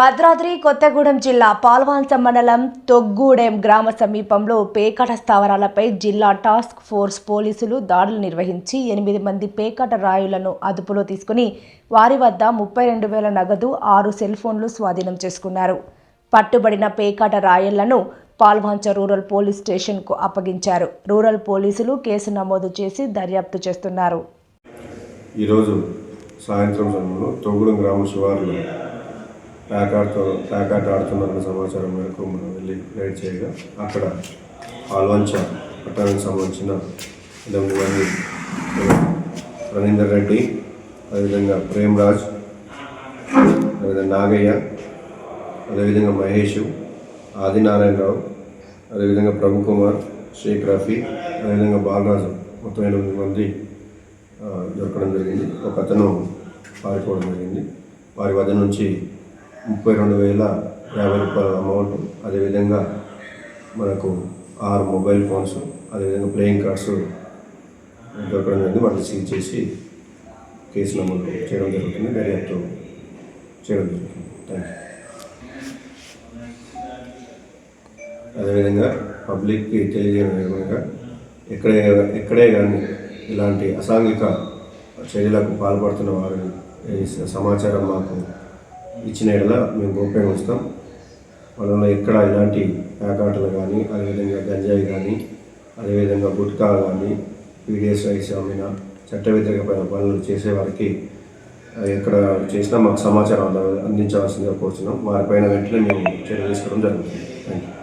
భద్రాద్రి కొత్తగూడెం జిల్లా పాల్వాన్స మండలం తొగ్గూడెం గ్రామ సమీపంలో పేకాట స్థావరాలపై జిల్లా టాస్క్ ఫోర్స్ పోలీసులు దాడులు నిర్వహించి ఎనిమిది మంది పేకాట రాయులను అదుపులో తీసుకుని వారి వద్ద ముప్పై రెండు వేల నగదు ఆరు సెల్ ఫోన్లు స్వాధీనం చేసుకున్నారు. పట్టుబడిన పేకాట రాయళ్ళను పాల్వాంచ రూరల్ పోలీస్ స్టేషన్కు అప్పగించారు. రూరల్ పోలీసులు కేసు నమోదు చేసి దర్యాప్తు చేస్తున్నారు. ఈరోజు సాయంత్రం సమయంలో తొగుడం గ్రామ శివారులో ప్యాకాట్తో ప్యాకాట్ ఆడుతున్నారన్న సమాచారం మేరకు మనం వెళ్ళి రైడ్ చేయగా అక్కడ ఆల్వంచ పట్టణానికి సంబంధించిన ఎనిమిది మంది రవీందర్ రెడ్డి అదేవిధంగా ప్రేమ్ రాజ్ అదేవిధంగా నాగయ్య అదేవిధంగా మహేష్ ఆదినారాయణరావు అదేవిధంగా ప్రభు కుమార్ షేక్ రఫీ అదేవిధంగా బాలరాజు మొత్తం ఎనిమిది మంది దొరకడం జరిగింది. ఒక అతను పారిపోవడం జరిగింది. వారి వద్ద నుంచి ముప్పై రెండు వేల యాభై రూపాయల అమౌంట్ అదేవిధంగా మనకు ఆరు మొబైల్ ఫోన్స్ అదేవిధంగా ప్లేయింగ్ కార్డ్స్ దొరకడం జరిగింది. వాటిని సీజ్ చేసి కేసు నమోదు చేయడం జరుగుతుంది. దర్యాప్తు చేయడం జరుగుతుంది. థ్యాంక్ యూ అదేవిధంగా పబ్లిక్కి తెలియజేయడం విధంగా ఎక్కడే ఎక్కడే కానీ ఇలాంటి అసాంఘిక చర్యలకు పాల్పడుతున్న వారిని సమాచారం మాకు ఇచ్చిన ఎడల మేము గోప్యంగా ఉంచుతాం వాళ్ళలో ఎక్కడ ఇలాంటి ప్యాకాటలు కానీ అదేవిధంగా గంజాయి కానీ అదేవిధంగా గుట్కా కానీ పీడిఎస్ రైస్ అమ్మిన చట్ట వ్యతిరేకమైన పనులు చేసేవారికి ఎక్కడ చేసినా మాకు సమాచారం అందించవలసిందిగా కోరుతున్నాం వారిపైన వెంటనే మేము చర్య తీసుకోవడం జరుగుతుంది. Thank you